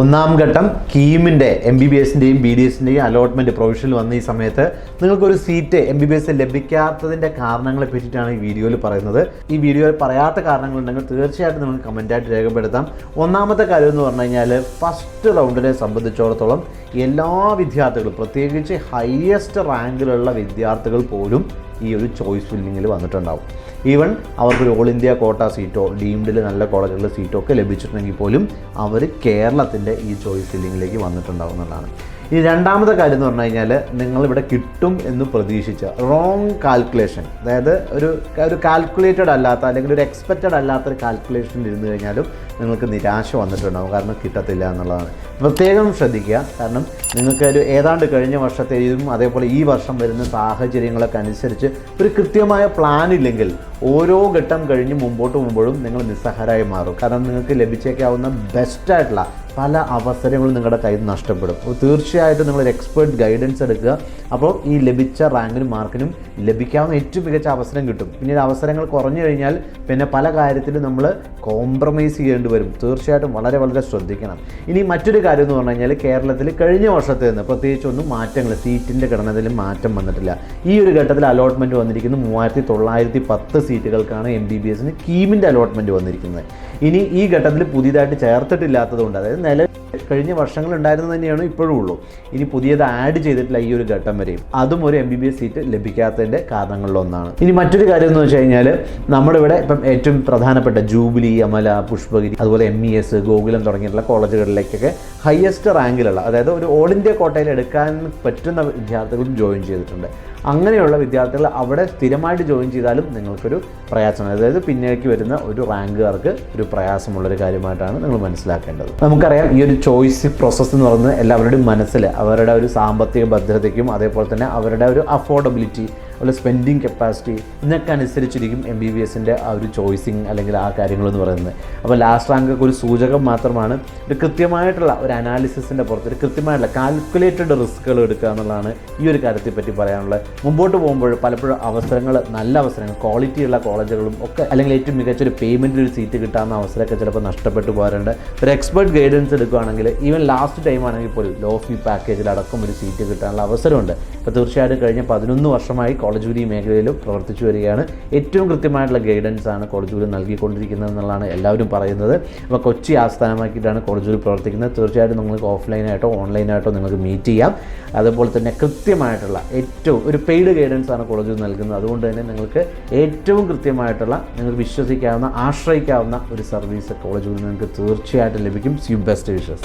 ഒന്നാം ഘട്ടം കീമിന്റെ എം ബി ബി എസിന്റെയും ബി ഡി എസിന്റെയും അലോട്ട്മെന്റ് പ്രൊവിഷനിൽ വന്ന ഈ സമയത്ത് നിങ്ങൾക്കൊരു seat M B B S ലഭിക്കാത്തതിന്റെ കാരണങ്ങളെ പറ്റിയിട്ടാണ് ഈ വീഡിയോയിൽ പറയുന്നത്. ഈ വീഡിയോയിൽ പറയാത്ത കാരണങ്ങളുണ്ടെങ്കിൽ തീർച്ചയായിട്ടും നിങ്ങൾക്ക് കമന്റായിട്ട് രേഖപ്പെടുത്താം. ഒന്നാമത്തെ കാര്യം എന്ന് പറഞ്ഞു കഴിഞ്ഞാൽ ഫസ്റ്റ് റൗണ്ടിനെ സംബന്ധിച്ചിടത്തോളം എല്ലാ വിദ്യാർത്ഥികളും പ്രത്യേകിച്ച് ഹയസ്റ്റ് റാങ്കിലുള്ള വിദ്യാർത്ഥികൾ പോലും ഈ ഒരു ചോയ്സ് ഫില്ലിങ്ങിൽ വന്നിട്ടുണ്ടാവും. ഈവൻ അവർക്കൊരു ഓൾ ഇന്ത്യ കോട്ട സീറ്റോ ഡീംഡിൽ നല്ല കോളേജുകളിലെ സീറ്റോ ഒക്കെ ലഭിച്ചിട്ടുണ്ടെങ്കിൽ പോലും അവർ കേരളത്തിന്റെ ഈ ചോയ്സ് ഫില്ലിങ്ങിലേക്ക് വന്നിട്ടുണ്ടാവും എന്നുള്ളതാണ്. ഈ രണ്ടാമത്തെ കാര്യം എന്ന് പറഞ്ഞു കഴിഞ്ഞാൽ നിങ്ങളിവിടെ കിട്ടും എന്ന് പ്രതീക്ഷിച്ച റോങ് കാൽക്കുലേഷൻ അതായത് ഒരു ഒരു കാൽക്കുലേറ്റഡ് അല്ലാത്ത അല്ലെങ്കിൽ ഒരു എക്സ്പെക്റ്റഡ് അല്ലാത്ത ഒരു കാൽക്കുലേഷനിൽ ഇരുന്ന് കഴിഞ്ഞാലും നിങ്ങൾക്ക് നിരാശ വന്നിട്ടുണ്ടാവും. കാരണം കിട്ടത്തില്ല എന്നുള്ളതാണ്. പ്രത്യേകം ശ്രദ്ധിക്കുക. കാരണം നിങ്ങൾക്ക് ഒരു ഏതാണ്ട് കഴിഞ്ഞ വർഷത്തെയും അതേപോലെ ഈ വർഷം വരുന്ന സാഹചര്യങ്ങളൊക്കെ അനുസരിച്ച് ഒരു കൃത്യമായ പ്ലാൻ ഇല്ലെങ്കിൽ ഓരോ ഘട്ടം കഴിഞ്ഞ് മുമ്പോട്ട് പോകുമ്പോഴും നിങ്ങൾ നിസ്സഹാരായി മാറും. കാരണം നിങ്ങൾക്ക് ലഭിച്ചേക്കാവുന്ന ബെസ്റ്റായിട്ടുള്ള പല അവസരങ്ങളും നിങ്ങളുടെ കയ്യിൽ നിന്ന് നഷ്ടപ്പെടും. തീർച്ചയായിട്ടും നിങ്ങളൊരു എക്സ്പേർട്ട് ഗൈഡൻസ് എടുക്കുക. അപ്പോൾ ഈ ലഭിച്ച റാങ്കിനും മാർക്കിനും ലഭിക്കാവുന്ന ഏറ്റവും മികച്ച അവസരം കിട്ടും. പിന്നീട് അവസരങ്ങൾ കുറഞ്ഞു കഴിഞ്ഞാൽ പിന്നെ പല കാര്യത്തിലും നമ്മൾ കോംപ്രമൈസ് ചെയ്യേണ്ടി വരും. തീർച്ചയായിട്ടും വളരെ വളരെ ശ്രദ്ധിക്കണം. ഇനി മറ്റൊരു കാര്യം എന്ന് പറഞ്ഞു കഴിഞ്ഞാൽ കേരളത്തിൽ കഴിഞ്ഞ വർഷത്തിൽ നിന്ന് പ്രത്യേകിച്ച് ഒന്നും മാറ്റങ്ങൾ സീറ്റിന്റെ ഘടനത്തിൽ മാറ്റം വന്നിട്ടില്ല. ഈ ഒരു ഘട്ടത്തിൽ അലോട്ട്മെന്റ് വന്നിരിക്കുന്നത് മൂവായിരത്തി തൊള്ളായിരത്തി പത്ത് സീറ്റുകൾക്കാണ് എം ബി ബി എസിന് കീമിന്റെ അലോട്ട്മെന്റ് വന്നിരിക്കുന്നത്. ഇനി ഈ ഘട്ടത്തിൽ പുതിയതായിട്ട് ചേർത്തിട്ടില്ലാത്തതുകൊണ്ട് അതായത് നില കഴിഞ്ഞ വർഷങ്ങൾ ഉണ്ടായിരുന്നത് തന്നെയാണ് ഇപ്പോഴും ഉള്ളൂ. ഇനി പുതിയത് ആഡ് ചെയ്തിട്ടില്ല ഈ ഒരു ഘട്ടം വരെയും. അതും ഒരു M B B S seat ലഭിക്കാത്തതിന്റെ കാരണങ്ങളിലൊന്നാണ്. ഇനി മറ്റൊരു കാര്യം എന്ന് വെച്ച് കഴിഞ്ഞാൽ നമ്മുടെ ഇവിടെ ഇപ്പം ഏറ്റവും പ്രധാനപ്പെട്ട ജൂബിലി അമല പുഷ്പഗിരി അതുപോലെ എം ഇ എസ് ഗോകുലം തുടങ്ങിയിട്ടുള്ള കോളേജുകളിലേക്കൊക്കെ ഹയസ്റ്റ് റാങ്കിലുള്ള അതായത് ഒരു ഓൾ ഇന്ത്യ കോട്ടയിൽ എടുക്കാൻ പറ്റുന്ന വിദ്യാർത്ഥികളും ജോയിൻ ചെയ്തിട്ടുണ്ട്. അങ്ങനെയുള്ള വിദ്യാർത്ഥികൾ അവിടെ സ്ഥിരമായിട്ട് ജോയിൻ ചെയ്താലും നിങ്ങൾക്കൊരു പ്രയാസമാണ്. അതായത് പിന്നേക്ക് വരുന്ന ഒരു റാങ്കുകാർക്ക് ഒരു പ്രയാസമുള്ളൊരു കാര്യമായിട്ടാണ് നിങ്ങൾ മനസ്സിലാക്കേണ്ടത്. നമുക്കറിയാം ഈ ഒരു ചോയ്സ് പ്രോസസ്സ് എന്ന് പറയുന്നത് എല്ലാവരുടെയും മനസ്സിൽ അവരുടെ ഒരു സാമ്പത്തിക ഭദ്രതയ്ക്കും അതേപോലെ തന്നെ അവരുടെ ഒരു അഫോർഡബിലിറ്റി അതുപോലെ സ്പെൻഡിങ് കപ്പാസിറ്റി ഇതിനൊക്കെ അനുസരിച്ചിരിക്കും എം ബി ബി എസിന്റെ ആ ഒരു ചോയ്സിങ് അല്ലെങ്കിൽ ആ കാര്യങ്ങളെന്ന് പറയുന്നത്. അപ്പോൾ ലാസ്റ്റ് റാങ്ക് ഒക്കെ ഒരു സൂചകം മാത്രമാണ് ഒരു കൃത്യമായിട്ടുള്ള ഒരു അനാലിസിസിന്റെ പുറത്ത് ഒരു കൃത്യമായിട്ടുള്ള കാൽക്കുലേറ്റഡ് റിസ്ക്കുകൾ എടുക്കുക എന്നുള്ളതാണ് ഈ ഒരു കാര്യത്തെ പറ്റി പറയാനുള്ളത്. മുമ്പോട്ട് പോകുമ്പോൾ പലപ്പോഴും അവസരങ്ങൾ നല്ല അവസരങ്ങൾ ക്വാളിറ്റിയുള്ള കോളേജുകളും ഒക്കെ അല്ലെങ്കിൽ ഏറ്റവും മികച്ച ഒരു പേയ്മെന്റിൽ ഒരു സീറ്റ് കിട്ടാവുന്ന അവസരമൊക്കെ ചിലപ്പോൾ നഷ്ടപ്പെട്ടു പോകാറുണ്ട്. ഒരു എക്സ്പെർട്ട് ഗൈഡൻസ് എടുക്കുകയാണെങ്കിൽ ഈവൻ ലാസ്റ്റ് ടൈം ആണെങ്കിൽ പോലും ലോ ഫീ പാക്കേജിലടക്കം ഒരു സീറ്റ് കിട്ടാനുള്ള അവസരമുണ്ട്. ഇപ്പോൾ തീർച്ചയായിട്ടും കഴിഞ്ഞ പതിനൊന്ന് വർഷമായി കോളേജുരി മേഖലയിലും പ്രവർത്തിച്ചു വരികയാണ്. ഏറ്റവും കൃത്യമായിട്ടുള്ള ഗൈഡൻസ് ആണ് കോളേജ് കോളേജുരി നൽകിക്കൊണ്ടിരിക്കുന്നത് എന്നുള്ളതാണ് എല്ലാവരും പറയുന്നത്. അപ്പോൾ കൊച്ചി ആസ്ഥാനമാക്കിയിട്ടാണ് കോളേജ് കോളേജുരി പ്രവർത്തിക്കുന്നത്. തീർച്ചയായിട്ടും നിങ്ങൾക്ക് ഓഫ്ലൈനായിട്ടോ ഓൺലൈനായിട്ടോ നിങ്ങൾക്ക് മീറ്റ് ചെയ്യാം. അതുപോലെ തന്നെ കൃത്യമായിട്ടുള്ള ഏറ്റവും ഒരു പെയ്ഡ് ഗൈഡൻസ് ആണ് കോളേജ് നൽകുന്നത്. അതുകൊണ്ട് തന്നെ നിങ്ങൾക്ക് ഏറ്റവും കൃത്യമായിട്ടുള്ള നിങ്ങൾക്ക് വിശ്വസിക്കാവുന്ന ആശ്രയിക്കാവുന്ന ഒരു സർവീസ് കോളേജ് കോളേജുകളിൽ നിങ്ങൾക്ക് തീർച്ചയായിട്ടും ലഭിക്കും. Sue best wishes